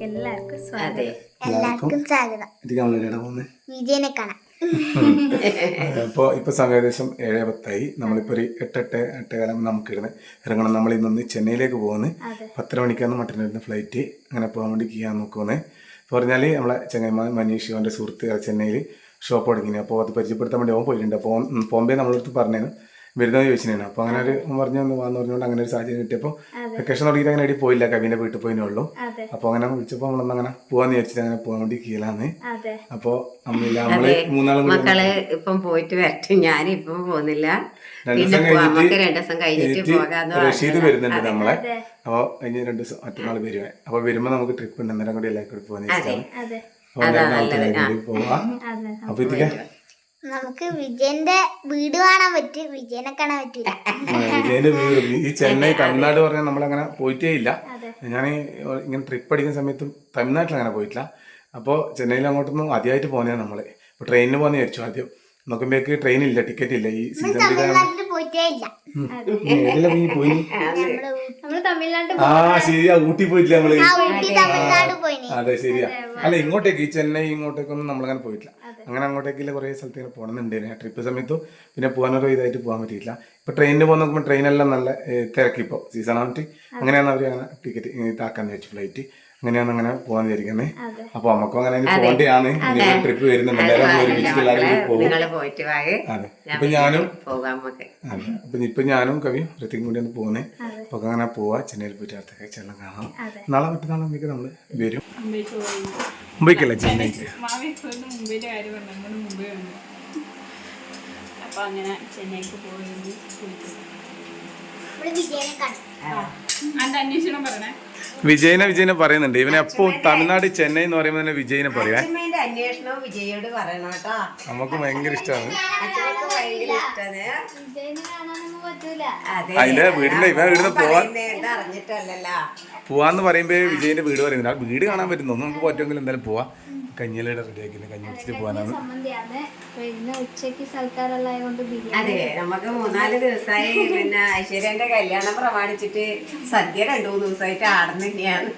വീഡിയോയിലേക്ക് എല്ലാവർക്കും സ്വാഗതം. എല്ലാവർക്കും സ്വാഗതം. വിജയനെ കാണാം ഇപ്പോൾ ഇപ്പോൾ സമയം ഏകദേശം ഏഴ് പത്തായി നമ്മളിപ്പോൾ ഒരു എട്ട് എട്ട് എട്ട് കാലം നമുക്ക് ഇരുന്ന് ഇറങ്ങണം. നമ്മൾ ഇന്നൊന്ന് ചെന്നൈയിലേക്ക് പോകുന്നത്. പത്തര മണിക്കാണ് മട്ടന്നൂരിൽ ഫ്ലൈറ്റ് അങ്ങനെ പോകാൻ വേണ്ടി ചെയ്യാൻ നോക്കുന്നത് ഇപ്പോൾ പറഞ്ഞാൽ നമ്മളെ ചങ്ങന്മാർ മനീഷ് അവന്റെ സുഹൃത്ത് ചെന്നൈയിൽ ഷോപ്പ് തുടങ്ങി അപ്പോൾ അത് പരിചയപ്പെടുത്താൻ വേണ്ടി അവൻ പോയിട്ടുണ്ട്. അപ്പോൾ ബോംബെ നമ്മളടുത്ത് പറഞ്ഞത് വരുന്നത് ചോദിച്ചിരുന്നു അപ്പോൾ അങ്ങനെ ഒരു പറഞ്ഞു ഒന്ന് വാന്ന് പറഞ്ഞുകൊണ്ട് അങ്ങനെ ഒരു സാഹചര്യം കിട്ടിയപ്പോൾ വെക്കേഷൻ തുടങ്ങിയിട്ട് അങ്ങനെ എടി പോയില്ല കവിന്റെ വീട്ടിൽ പോയിനേ ഉള്ളൂ. അതെ. അപ്പോൾ അങ്ങനെ വിളിച്ചപ്പോൾ നമ്മളൊന്ന് അങ്ങനെ പോവാന്ന് വിചാരിച്ചിട്ട് അങ്ങനെ പോകാൻ വേണ്ടി കീഴാന്ന്. അതെ. അപ്പോൾ അമ്മില്ല നമ്മൾ മൂന്നാളും മക്കൾ ഇപ്പം പോയിട്ട് വരട്ടെ. ഞാൻ ഇപ്പം പോകുന്നില്ല റഷീദ് വരുന്നുണ്ട് നമ്മളെ. അപ്പൊ അപ്പോൾ കഴിഞ്ഞ രണ്ട് ദിവസം മറ്റന്നാൾ വരുവേ. അപ്പോൾ വരുമ്പോൾ നമുക്ക് ട്രിപ്പ് ഉണ്ട്. അന്നേരം കൂടി എല്ലാവർക്കും കൂടി പോകാൻ ഇഷ്ടമാണ് അതെ. അപ്പോൾ പോവാം. അപ്പോൾ നമുക്ക് വിജയന്റെ വീട് കാണാൻ പറ്റും വിജയനെ കാണാൻ പറ്റില്ല വിജയന്റെ വീട്. ഈ ചെന്നൈ തമിഴ്നാട് പറഞ്ഞാൽ നമ്മളങ്ങനെ പോയിട്ടേ ഇല്ല. ഞാൻ ഇങ്ങനെ ട്രിപ്പ് അടിക്കുന്ന സമയത്തും തമിഴ്നാട്ടിൽ അങ്ങനെ പോയിട്ടില്ല. അപ്പോൾ ചെന്നൈയിൽ അങ്ങോട്ടൊന്നും ആദ്യമായിട്ട് പോകുന്നതാണ് നമ്മൾ ഇപ്പോൾ ട്രെയിനിന് പോകുന്ന വിചാരിച്ചു ആദ്യം. നോക്കുമ്പോഴേക്ക് ട്രെയിൻ ഇല്ല ടിക്കറ്റ് ഇല്ല. ഈ സീസൺ പോയി നമ്മൾ നമ്മൾ തമിഴ്നാട്ടിൽ ആ ശരിയാ ഊട്ടി പോയിട്ടില്ല നമ്മൾ. അതെ. ശരിയാ. അല്ല ഇങ്ങോട്ടേക്ക് ഈ ചെന്നൈ ഇങ്ങോട്ടേക്കൊന്നും നമ്മളങ്ങനെ പോയിട്ടില്ല. അങ്ങനെ അങ്ങോട്ടേക്കില്ല കുറേ സ്ഥലത്ത് ഇങ്ങനെ ആ ട്രിപ്പ് സമയത്തും. പിന്നെ പോകാനൊരു ഇതായിട്ട് പോകാൻ പറ്റിയില്ല ഇപ്പൊ ട്രെയിനിന് പോകുന്ന നോക്കുമ്പോൾ ട്രെയിനെല്ലാം നല്ല തിരക്കിപ്പോൾ സീസൺ ആയിട്ട് അങ്ങനെയാണ് അവർ അങ്ങനെ ടിക്കറ്റ് ഇതാക്കാന്ന് വെച്ചു ഫ്ലൈറ്റ് അങ്ങനെയാണ് അങ്ങനെ പോകാൻ വിചാരിക്കുന്നത്. അപ്പൊ നമുക്കും അങ്ങനെ പോകേണ്ടതാണ് ട്രിപ്പ് വരുന്നുണ്ട് പോയിട്ട് അതെ. ഞാനും നമുക്ക്. അതെ. അപ്പൊ ഇപ്പൊ ഞാനും കവി ഋത്തിക്കും കൂടി ഒന്ന് പോകുന്നേ. അപ്പൊ അങ്ങനെ പോവാ. ചെന്നൈയിൽ പോയിട്ട് അടുത്ത ചെല്ലം കാണാം. നാളെ മറ്റന്നാളെ നമ്മൾ വരും. മുംബൈക്കല്ല? ചെന്നൈക്ക്. അപ്പൊ അങ്ങനെ ചെന്നൈക്ക് പോയി. വിജയനെ വിജയനെ വിജയനെ പറയുന്നുണ്ട്. ഇവനെ എപ്പോ തമിഴ്നാട് ചെന്നൈ എന്ന് പറയുമ്പോൾ തന്നെ വിജയനെ പറയാ. അച്ഛമ്മേന്റെ അന്വേഷണവും വിജയോട് പറയണം കേട്ടോ. നമുക്ക് ഭയങ്കര ഇഷ്ടമാണ് അച്ഛനക്ക് ഭയങ്കര ഇഷ്ടമാണ് വിജയനെ കാണാനൊന്നും പറ്റൂല. അതെ. അതിന്റെ വീടിന്റെ ഇവൻ വീടിന് പോവാൻ അറിഞ്ഞിട്ടല്ലല്ലോ. പോവാന്ന് പറയുമ്പോ വിജയന്റെ വീട് പറയുന്നില്ല വീട് കാണാൻ പറ്റുന്നു? നമുക്ക് പറ്റുമെങ്കിൽ എന്തായാലും പോവാ. കഞ്ഞിലയുടെ റെഡിയാക്കി കഞ്ഞി വെച്ചിട്ട് പോകാനാണ്. അതെ നമുക്ക് മൂന്നാൽ ദിവസമായി പിന്നെ ഐശ്വര്യന്റെ കല്യാണം പ്രമാണിച്ചിട്ട് സദ്യ രണ്ടു മൂന്ന് ദിവസമായിട്ട് തന്നെയാണ്.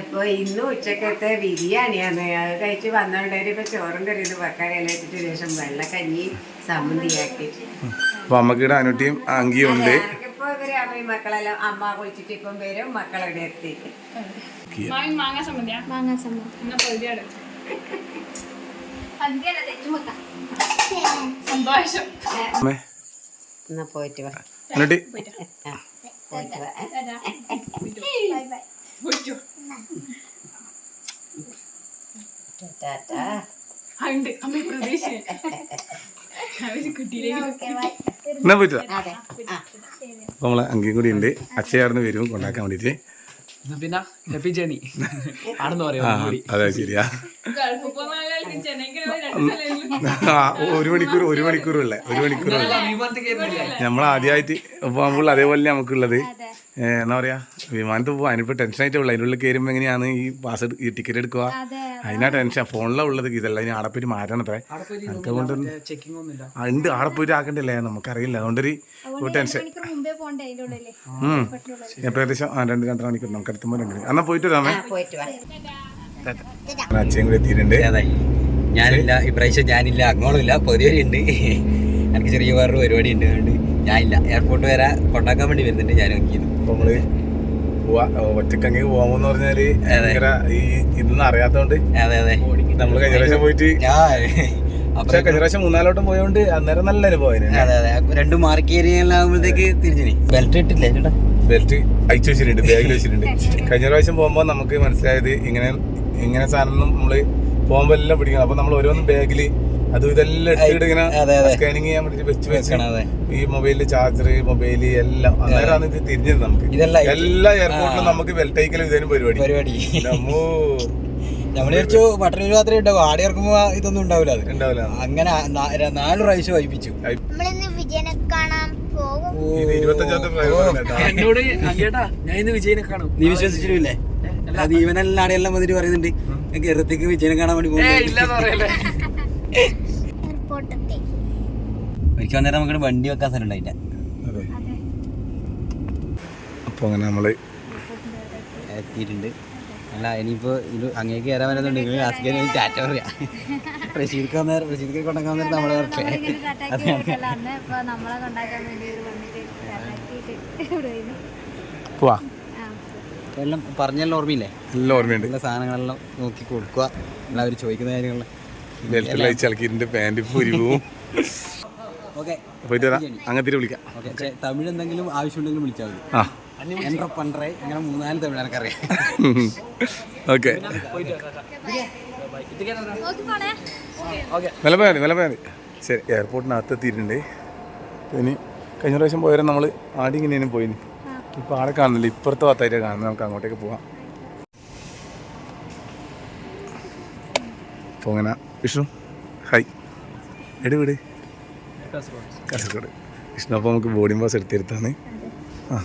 അപ്പൊ ഇന്ന് ഉച്ചക്കത്തെ ബിരിയാണിയാണ്. അത് കഴിച്ച് വന്നോണ്ടേര് ഇപ്പൊ ചോറും കറിയും വെക്കാൻ കഴിച്ചിട്ട് ശേഷം വെള്ളക്കഞ്ഞി സമന്തിയാക്കി അപ്പൊ അമ്മക്കിടെ അനുട്ടിയും അങ്കിയും ഉണ്ട്. ഇപ്പൊ ഇവർ അമ്മ മക്കളെല്ലാം അമ്മ കുളിച്ചിട്ട് ഇപ്പം വരും മക്കളെ എത്തി. മാമി മാങ്ങ സമ്മതിയാ മാങ്ങ സമ്മതി എന്നാ സന്തോഷം പോയിട്ട് വാ. അനുട്ടി പോയിട്ട് വാ. ഉണ്ട് അമ്മ പ്രതീക്ഷ അവർ കുട്ടിയിലേക്ക് നമ്മളെ അങ്കിയും കൂടി ഉണ്ട്. അച്ഛയാർന്ന് വരും. കൊണ്ടാക്കാൻ വേണ്ടിട്ട് പിന്നെ ഹാപ്പി ജേണി ആണെന്ന് പറയാം അതെ ശരിയാ. ഒരു മണിക്കൂർ ഒരു മണിക്കൂറുള്ള ഒരു മണിക്കൂർ നമ്മൾ ആദ്യമായിട്ട് പോകുമ്പോൾ അതേപോലെ നമുക്കുള്ളത്. ഏ, എന്താ പറയാ വിമാനത്തിൽ പോവാ അതിനിപ്പോ ടെൻഷൻ ആയിട്ടേ ഉള്ളൂ. അതിനുള്ളിൽ കയറുമ്പോ കയറുമ്പോൾ എങ്ങനെയാണ് ഈ പാസ് ഈ ടിക്കറ്റ് എടുക്കുക? അതിനാ ടെൻഷൻ. ഫോണിലാണ് ഉള്ളത്. ഇതല്ല ഇനി ആടെ പോയിട്ട് മാറ്റണം അത്രേ. അതുകൊണ്ട് ഉണ്ട്. ആടെ പോയിട്ട് ആക്കണ്ടല്ലേ? നമുക്കറിയില്ല. അതുകൊണ്ടൊരു ഒരു ടെൻഷൻ. ഏകദേശം ആ, രണ്ട് രണ്ടര മണിക്കൂർ. നമുക്ക് അടുത്തുമ്പോൾ എന്നാ പോയിട്ട് വരാമേ? അച്ഛയും കൂടി എത്തിയിട്ടുണ്ട് അതെ. ഞാനില്ല ഇപ്രാവശ്യം ഞാനില്ല അങ്ങോളില്ല പൊതുവരെ ഉണ്ട് എനിക്ക് ചെറിയ വേറൊരു പരിപാടി ഉണ്ട് അതുകൊണ്ട് ഞാനില്ല. എയർപോർട്ട് വരെ കൊണ്ടാക്കാൻ വേണ്ടി വരുന്നുണ്ട് ഞാൻ നോക്കിയത് നമ്മൾ ഒറ്റക്കങ്ങ് പോകാമെന്ന് പറഞ്ഞാൽ ഈ ഇതൊന്നും അറിയാത്തോണ്ട് അതെ അതെ. നമ്മൾ കഴിഞ്ഞ പ്രാവശ്യം പോയിട്ട് പക്ഷെ അപ്പൊ കഴിഞ്ഞ പ്രാവശ്യം മൂന്നാലോട്ടം പോയോണ്ട് അന്നേരം നല്ല അനുഭവം അതെ അതെ. രണ്ടു മാർക്ക് ഏരിയയിലാകുമ്പോഴത്തേക്ക് തിരിഞ്ഞു ബെൽറ്റ് ഇട്ടില്ലേ ചേട്ടാ? ബെൽറ്റ് അയച്ചു വെച്ചിട്ടുണ്ട് ബാഗിൽ വെച്ചിട്ടുണ്ട്. കഴിഞ്ഞ പ്രാവശ്യം പോകുമ്പോൾ നമുക്ക് മനസ്സിലായത് ഇങ്ങനെ ഇങ്ങനെ സാധനം നമ്മൾ പോകുമ്പോൾ എല്ലാം പിടിക്കണം അപ്പൊ നമ്മൾ ഓരോന്നും ബാഗിൽ അതും ഇതെല്ലാം എടുത്തിട്ട് ഇങ്ങനെ. സ്കാനിങ് ചെയ്യാൻ വേണ്ടി വെച്ച് വെച്ചത് ഈ മൊബൈലിൽ ചാർജർ മൊബൈൽ എല്ലാം. അന്നേരമാണ് ഇത് തിരിഞ്ഞത് നമുക്ക്. ഇതെല്ലാം എല്ലാ എയർപോർട്ടിലും നമുക്ക് അയക്കലും ഇതേനും പരിപാടി. പരിപാടി. നമ്മൂ. നമ്മൾ വിചാരിച്ചു പട്ടണ മാത്രമേ ഉണ്ടാവും ആടി ഇറക്കുമ്പോ ഇതൊന്നും ഉണ്ടാവില്ല അത്. ഉണ്ടാവില്ല. അങ്ങനെ നാല് പ്രാവശ്യം വായിപ്പിച്ചു എന്നോട് അഞ്ചേട്ടാ ഞാൻ ഇന്ന് വിജയനെ കാണും. നീ വിശ്വസിച്ചിട്ടില്ലേ അത് ഇവനല്ലാടെ എല്ലാം വന്നിട്ട് പറയുന്നുണ്ട് എനിക്ക് എറത്തേക്ക് വിജയനെ കാണാൻ വേണ്ടി ഒരിക്കൽ വന്നേരം നമുക്ക് വണ്ടി വെക്കാൻ സ്ഥലം ഉണ്ടായില്ല. അതെ. അപ്പൊ അങ്ങനെ നമ്മൾ എത്തിയിട്ടുണ്ട്. അല്ല ഇനിയിപ്പോ ഇത് അങ്ങേക്ക് കയറാൻ വരുന്നുണ്ടെങ്കിൽ ആസ്കിന് ടാറ്റ പറയാ. റഷീദ്ക്ക് വന്ന റഷീദ്ക്ക് കൊണ്ടാക്കാൻ വന്നിട്ട് നമ്മളെ. പോവാ. എല്ലാം പറഞ്ഞെല്ലാം ഓർമ്മയില്ലേ? എല്ലാം ഓർമ്മയുണ്ട്. എല്ലാ സാധനങ്ങളെല്ലാം നോക്കി കൊടുക്കുക. എല്ലാവരും ചോദിക്കുന്ന കാര്യങ്ങൾ പാന്റ് പോവും. ഓക്കെ പോയിട്ട് വരാം. അങ്ങനത്തെ വിളിക്കാം. ഓക്കെ തമിഴ് എന്തെങ്കിലും ആവശ്യമുണ്ടെങ്കിലും വിളിച്ചാൽ മതി. ആ. പണ്ടറേ അങ്ങനെ മൂന്നാൽ തമിഴ് എനിക്കറിയാം ഓക്കെ നോക്കി പോണേ. വില പോയാൽ മതി വില പോയാൽ മതി ശരി എയർപോർട്ടിനകത്ത് എത്തിയിട്ടുണ്ട് ഇനി കഴിഞ്ഞ പ്രാവശ്യം പോയാലും നമ്മൾ ആടി ഇങ്ങനെയാണ് പോയിന്. ഇപ്പോൾ ആളെ കാണുന്നില്ല. ഇപ്പുറത്തെ ഭാഗത്തായിട്ടാണ് കാണുന്നത്. നമുക്ക് അങ്ങോട്ടേക്ക് പോവാം. അപ്പോൾ അങ്ങനെ വിഷ്ണു ഹായ് എടി വീട്. കാസർഗോഡ്. വിഷ്ണു അപ്പോൾ നമുക്ക് ബോർഡിംഗ് പാസ് എടുത്തിരുത്താന്ന്. ആ.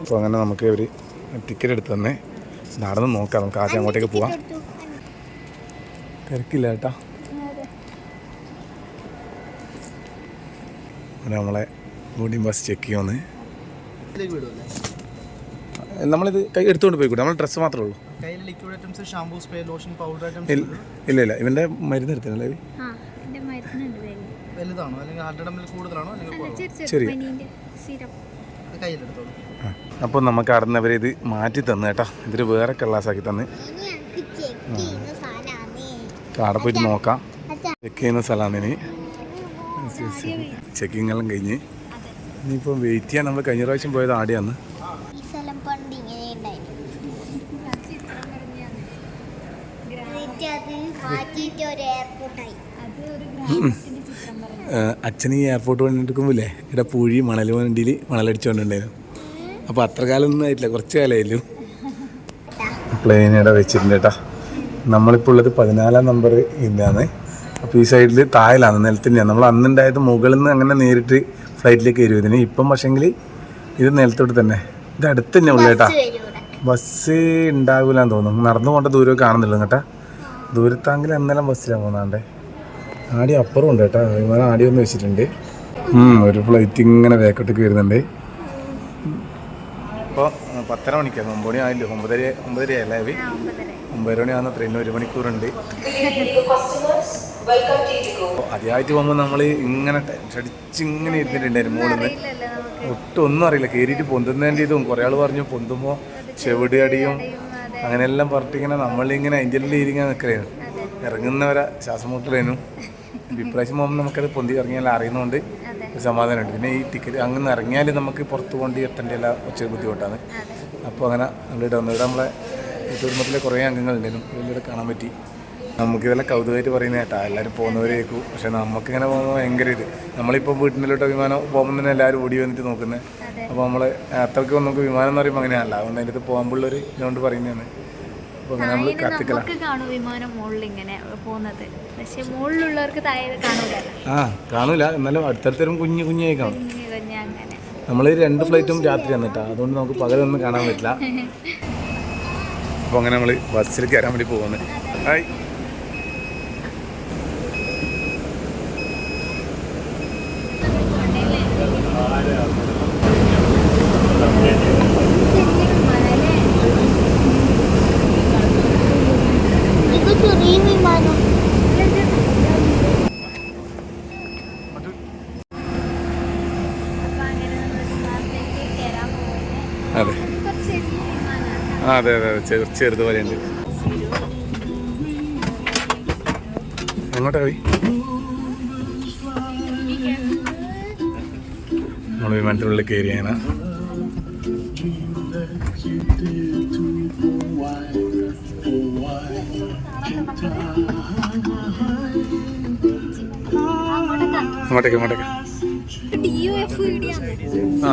അപ്പോൾ അങ്ങനെ നമുക്ക് ഒരു ടിക്കറ്റ് എടുത്ത് തന്നെ നടന്ന് നോക്കാം. നമുക്ക് ആദ്യം അങ്ങോട്ടേക്ക് പോവാം. തിരക്കില്ല കേട്ടാ. അങ്ങനെ നമ്മളെ ബോർഡിംഗ് പാസ് ചെക്ക് ചെയ്യുമെന്ന് നമ്മളിത് കൈ എടുത്തുകൊണ്ട് പോയിക്കൂടെ? നമ്മൾ ഡ്രസ്സ് മാത്രമേ ഉള്ളൂ. കയ്യിൽ liquid items shampoo spray lotion powder items ഇല്ല ഇല്ല. ഇവന്റെ ഇവന്റെ മരുന്ന് എടുത്തില്ലേ ചെറിയ അപ്പോൾ നമുക്ക് അടന്നവരെ ഇത് മാറ്റി തന്നു കേട്ടോ. ഇതൊരു വേറെ കള്ളാസാക്കി തന്ന്. അവിടെ പോയിട്ട് നോക്കാം. ചെക്ക് ചെയ്യുന്ന സ്ഥലമാണ് ഇനി. ചെക്കിംഗ് എല്ലാം കഴിഞ്ഞ്. ഇനിയിപ്പോൾ വെയിറ്റ് ചെയ്യാൻ നമ്മൾ കഴിഞ്ഞ പ്രാവശ്യം പോയത് ആടെയാണ്. അച്ഛൻ ഈ എയർപോർട്ട് പണിയെടുക്കുമ്പോലെ ഇവിടെ പൂഴി മണൽ വണ്ടിയിൽ മണലടിച്ചുകൊണ്ടുണ്ടായിരുന്നു അപ്പോൾ അത്ര കാലമൊന്നും ആയിട്ടില്ല. കുറച്ച് കാലമായില്ലോ പ്ലെയിൻ ഇവിടെ വെച്ചിട്ടുണ്ട് കേട്ടോ നമ്മളിപ്പോൾ ഉള്ളത് പതിനാലാം നമ്പർ ഇല്ലാന്ന് അപ്പോൾ ഈ സൈഡിൽ താഴെയാണ് നിലത്തിന്റെയാണ് നമ്മൾ അന്നുണ്ടായത് മുകളിൽ നിന്ന് അങ്ങനെ നേരിട്ട് ഫ്ലൈറ്റിലേക്ക് വരും ഇതിന്. ഇപ്പം പക്ഷേങ്കിൽ ഇത് നിലത്തോട്ട് തന്നെ. ഇത് അടുത്ത് തന്നെ ഉള്ളു കേട്ടാ. ബസ് ബസ് ഉണ്ടാവില്ലാന്ന് തോന്നുന്നു. നടന്നു പോകേണ്ട ദൂരമൊക്കെ കാണുന്നില്ല കേട്ടാ. ദൂരത്താങ്കിൽ അന്നേരം ബസ്സിലാണ് പോകുന്നാണ്ടേ ആടി അപ്പുറം ഉണ്ട് കേട്ടാ. വിമാനം ആടി ഒന്ന് വെച്ചിട്ടുണ്ട്. ഒരു ഫ്ലൈറ്റ് ഇങ്ങനെ വേക്കോട്ടേക്ക് വരുന്നുണ്ട്. ഇപ്പോൾ പത്തര മണിക്കാണ് ഒമ്പത് മണി ആയില്ലേ? ഒമ്പതര ഒമ്പതര. അല്ലേ അവ ഒമ്പതര മണി ആകുന്ന ട്രെയിനിന് ഒരു മണിക്കൂറുണ്ട്. ആദ്യമായിട്ട് പോകുമ്പോൾ നമ്മൾ ഇങ്ങനെ ടെൻഷടിച്ച് ഇങ്ങനെ ഇരുന്നിട്ടുണ്ടായിരുന്നു മുകളിൽ ഒട്ടും ഒന്നും അറിയില്ല. കയറിയിട്ട് പൊന്തുന്നതിന്റെ ഇതും കുറേ ആൾ പറഞ്ഞു പൊന്തുമ്പോൾ ചെവിടി അടിയും അങ്ങനെയെല്ലാം പറഞ്ഞിട്ട് ഇങ്ങനെ നമ്മളിങ്ങനെ അതിന്റെ എല്ലാം ഇരിങ്ങനെ നിൽക്കലായിരുന്നു. ഇറങ്ങുന്നവരെ ശ്വാസം മുട്ടലേനും ഇപ്രാവശ്യം പോകുമ്പോൾ നമുക്കത് പൊന്തി ഇറങ്ങിയാൽ അറിയുന്നതുകൊണ്ട് സമാധാനമുണ്ട്. പിന്നെ ഈ ടിക്കറ്റ് അങ്ങനെ ഇറങ്ങിയാൽ നമുക്ക് പുറത്ത് കൊണ്ട് എത്തേണ്ട ഒച്ച ബുദ്ധിമുട്ടാണ്. അപ്പോൾ അങ്ങനെ നമ്മളിവിടെ വന്നിവിടെ നമ്മളെ കുടുംബത്തിലെ കുറേ അംഗങ്ങളുണ്ടായിരുന്നു ഇതിലൂടെ കാണാൻ പറ്റി. നമുക്കിതെല്ലാം കൗതുകമായിട്ട് പറയുന്ന കേട്ടാ. എല്ലാവരും പോകുന്നവരേക്കും പക്ഷേ നമുക്കിങ്ങനെ പോകുമ്പോൾ ഭയങ്കര ഇത്. നമ്മളിപ്പോൾ വീട്ടിലോട്ട് വിമാനം പോകുമ്പോൾ തന്നെ എല്ലാവരും ഓടി വന്നിട്ട് നോക്കുന്നത് അപ്പോൾ നമ്മൾ അത്രയ്ക്ക് നമുക്ക് വിമാനം എന്ന് പറയുമ്പോൾ അങ്ങനെയല്ല അതുകൊണ്ട് അതിന്റെ അടുത്ത് പോകുമ്പോഴൊരു ഇതുകൊണ്ട് പറയുന്നതാണ്. അപ്പോൾ അങ്ങനെ നമ്മൾ കത്തിക്കലാണ് ആ കാണൂല. എന്നാലും അടുത്തടുത്തരും കുഞ്ഞു കുഞ്ഞായി കാണും. നമ്മൾ രണ്ട് ഫ്ലൈറ്റും രാത്രി വന്നിട്ടാ. അതുകൊണ്ട് നമുക്ക് പകലൊന്നും കാണാൻ പറ്റില്ല. അപ്പോൾ അങ്ങനെ നമ്മൾ ബസ്സിൽ കയറാൻ വേണ്ടി പോകുന്നത് ഹായ് ഇത് ചെറിയ വിമാനം അപ്പൊ അങ്ങനെ നമ്മൾ വിമാനത്തിലേക്ക് കയറാൻ പോകുന്നത് അതെ കുറച്ച് ചെറിയ വിമാനമാണ് ആ അതെ അതെ അതെ ചെറു പോലെ ഉണ്ട് എങ്ങോട്ടാ പോയി? നമ്മൾ വിമാനത്തിനുള്ളിൽ കയറിയാണ്. അങ്ങോട്ടേക്ക് അങ്ങോട്ടേക്ക്. ആ.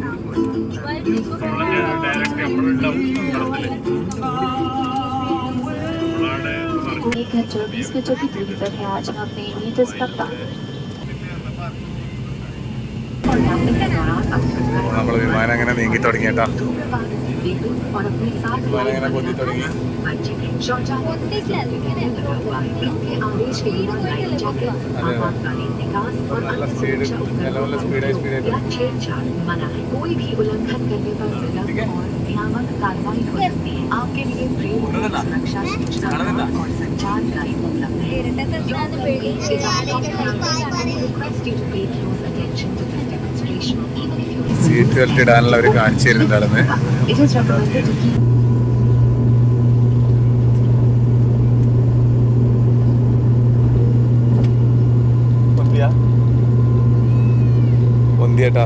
Минская, Чернинская, Чапитулита, Кячинатные, Витязка, Танк. നമ്മൾ വിമാനം അങ്ങനെ നീങ്ങി തുടങ്ങിയേട്ടാ ഇങ്ങനെ കൊതി തുടങ്ങി നല്ല സ്പീഡ് നല്ല നല്ല സ്പീഡായി സ്പീഡായിട്ട് സീറ്റ് ബെൽറ്റ് ഇടാനുള്ള അവർ കാണിച്ചു തരുന്നുണ്ടായിരുന്നു it is recommended to keep പൊന്തിയാ? പൊന്തിയേട്ടാ.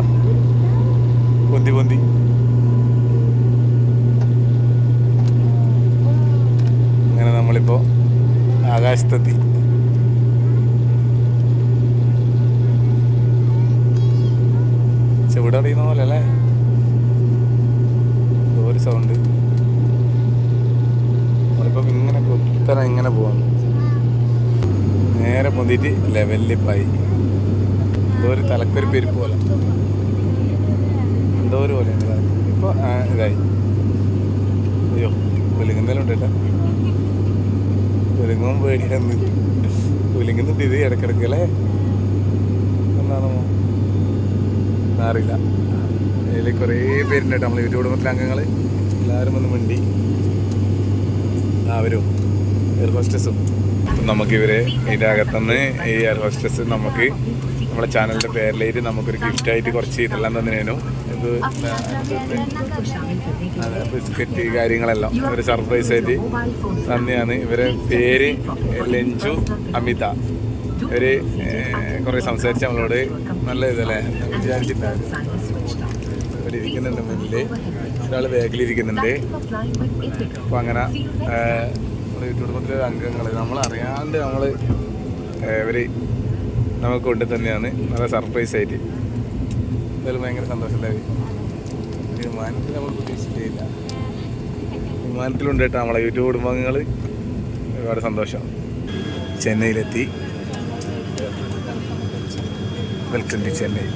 പൊന്തി പൊന്തി. അങ്ങനെ നമ്മളിപ്പോ ആകാശത്തെത്തി ചെവിടറിയുന്ന പോലെ അല്ലേ എന്തോ ഒരു സൗണ്ട് നമ്മളിപ്പം ഇങ്ങനെ കുത്തനെ ഇങ്ങനെ പോവാണ്. നേരെ പൊന്തിയിട്ട് ലെവലിപ്പായി എന്തോ ഒരു തലക്കൊരു പെരുപ്പ് പോലെ. എന്തോ ഒരു പോലെ ഇപ്പോൾ ഇതായി. അയ്യോ പുലിങ്ങുന്നതിലും ഉണ്ട് പുലിങ്ങും പേടിയാന്ന് പുലിങ്ങുന്നുണ്ട് ഇത് ഇടക്കിടക്ക് അല്ലേ? എന്താണോ അറിയില്ല. അതിൽ കുറേ പേരുണ്ട് കേട്ടോ. നമ്മൾ യൂട്യൂബ് കുടുംബത്തിലെ അംഗങ്ങൾ എല്ലാവരും വന്ന് മിണ്ടി. അവരും എയർ ഹോസ്റ്റസും നമുക്ക് ഇവരെ ഇതിന്റെ അകത്തുനിന്ന് ഈ എയർ ഹോസ്റ്റസ് നമുക്ക് നമ്മുടെ ചാനലിന്റെ പേരിലേക്ക് നമുക്കൊരു ഗിഫ്റ്റ് ആയിട്ട് കുറച്ച് ഇതെല്ലാം തന്നേനു ഇത് ബിസ്ക്കറ്റ് കാര്യങ്ങളെല്ലാം. ഒരു സർപ്രൈസ് ആയിട്ട് തന്നെയാണ്. ഇവരെ പേര് ലഞ്ചു അമിത. ഇവർ കുറേ സംസാരിച്ച് നമ്മളോട് നല്ല ഇതല്ലേ? വിചാരിച്ചിട്ടുണ്ടായിരുന്നു ഇരിക്കുന്നുണ്ട് മുന്നിൽ ഒരാൾ ബാഗിലിരിക്കുന്നുണ്ട്. അപ്പോൾ അങ്ങനെ നമ്മുടെ കുടുംബത്തിലെ അംഗങ്ങൾ നമ്മൾ അറിയാണ്ട് നമ്മൾ ഇവർ നമുക്ക് കൊണ്ട് തന്നെയാണ്. നല്ല സർപ്രൈസ് ആയിട്ട്. എന്തായാലും ഭയങ്കര സന്തോഷമുണ്ടായി വിമാനത്തിൽ നമ്മൾ പ്രതീക്ഷിച്ചിട്ടില്ല. വിമാനത്തിലുണ്ട് കേട്ടോ നമ്മളെ യൂട്യൂബ് കുടുംബാംഗങ്ങൾ ഒരുപാട് സന്തോഷം. ചെന്നൈയിലെത്തി. Welcome to Chennai